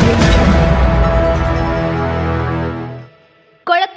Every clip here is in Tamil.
অডিও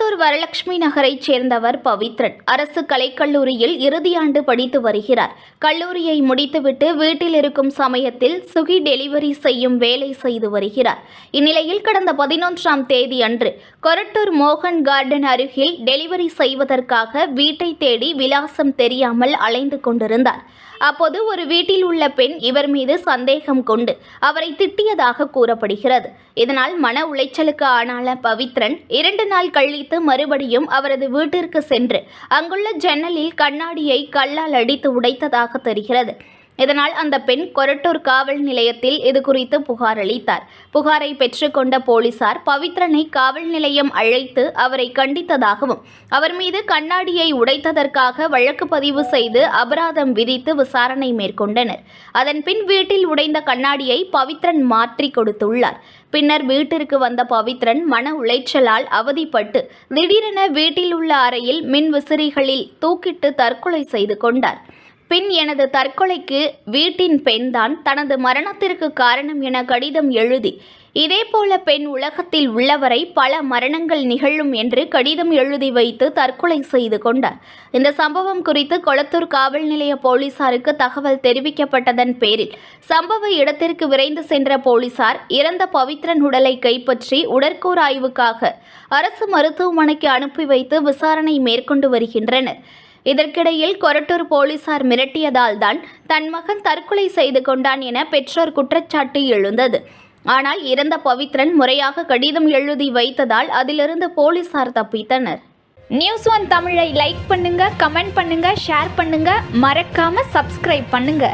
வரலட்சுமி நகரைச் சேர்ந்தவர் பவித்ரன். அரசு கலைக்கல்லூரியில் இறுதியாண்டு படித்து வருகிறார். கல்லூரியை முடித்துவிட்டு வீட்டில் இருக்கும் சமயத்தில் சுகி டெலிவரி செய்யும் வேலை செய்து வருகிறார். இந்நிலையில் கடந்த பதினொன்றாம் தேதி அன்று கொரட்டூர் மோகன் கார்டன் அருகில் டெலிவரி செய்வதற்காக வீட்டை தேடி விலாசம் தெரியாமல் அலைந்து கொண்டிருந்தார். அப்போது ஒரு வீட்டில் உள்ள பெண் இவர் மீது சந்தேகம் கொண்டு அவரை திட்டியதாக கூறப்படுகிறது. இதனால் மன உளைச்சலுக்கு ஆனான பவித்ரன் இரண்டு நாள் கழித்து மறுபடியும் அவரது வீட்டிற்கு சென்று அங்குள்ள ஜன்னலில் கண்ணாடியை கல்லால் அடித்து உடைத்ததாக தெரிகிறது. இதனால் அந்த பெண் கொரட்டூர் காவல் நிலையத்தில் இது குறித்து புகார் அளித்தார். புகாரை பெற்றுக்கொண்ட போலீசார் பவித்ரனை காவல் நிலையம் அழைத்து அவரை கண்டித்ததாகவும் அவர் மீது கண்ணாடியை உடைத்ததற்காக வழக்கு பதிவு செய்து அபராதம் விதித்து விசாரணை மேற்கொண்டனர். அதன்பின் வீட்டில் உடைந்த கண்ணாடியை பவித்ரன் மாற்றி கொடுத்துள்ளார். பின்னர் வீட்டிற்கு வந்த பவித்ரன் மன உளைச்சலால் அவதிப்பட்டு திடீரென வீட்டில் உள்ள அறையில் மின் விசிறிகளில் தூக்கிட்டு தற்கொலை செய்து கொண்டார். பின் எனது தற்கொலைக்கு வீட்டின் பெண்தான் தனது மரணத்திற்கு காரணம் என கடிதம் எழுதி இதேபோல பெண் உலகத்தில் உள்ளவரை பல மரணங்கள் நிகழும் என்று கடிதம் எழுதி வைத்து தற்கொலை செய்து கொண்டார். இந்த சம்பவம் குறித்து கொளத்தூர் காவல் நிலைய போலீசாருக்கு தகவல் தெரிவிக்கப்பட்டதன் பேரில் சம்பவ இடத்திற்கு விரைந்து சென்ற போலீசார் இறந்த பவித்ரன் உடலை கைப்பற்றி உடற்கூர் ஆய்வுக்காக அரசு மருத்துவமனைக்கு அனுப்பி வைத்து விசாரணை மேற்கொண்டு வருகின்றனர். இதற்கிடையில் கொரட்டூர் போலீசார் மிரட்டியதால் தான் தன் மகன் தற்கொலை செய்து கொண்டான் என பெற்றோர் குற்றச்சாட்டு எழுந்தது. ஆனால் இறந்த பவித்ரன் முறையாக கடிதம் எழுதி வைத்ததால் அதிலிருந்து போலீசார் தப்பித்தனர். நியூஸ் ஒன் தமிழை லைக் பண்ணுங்க கமெண்ட் பண்ணுங்க ஷேர் பண்ணுங்க. மறக்காம சப்ஸ்கிரைப் பண்ணுங்க.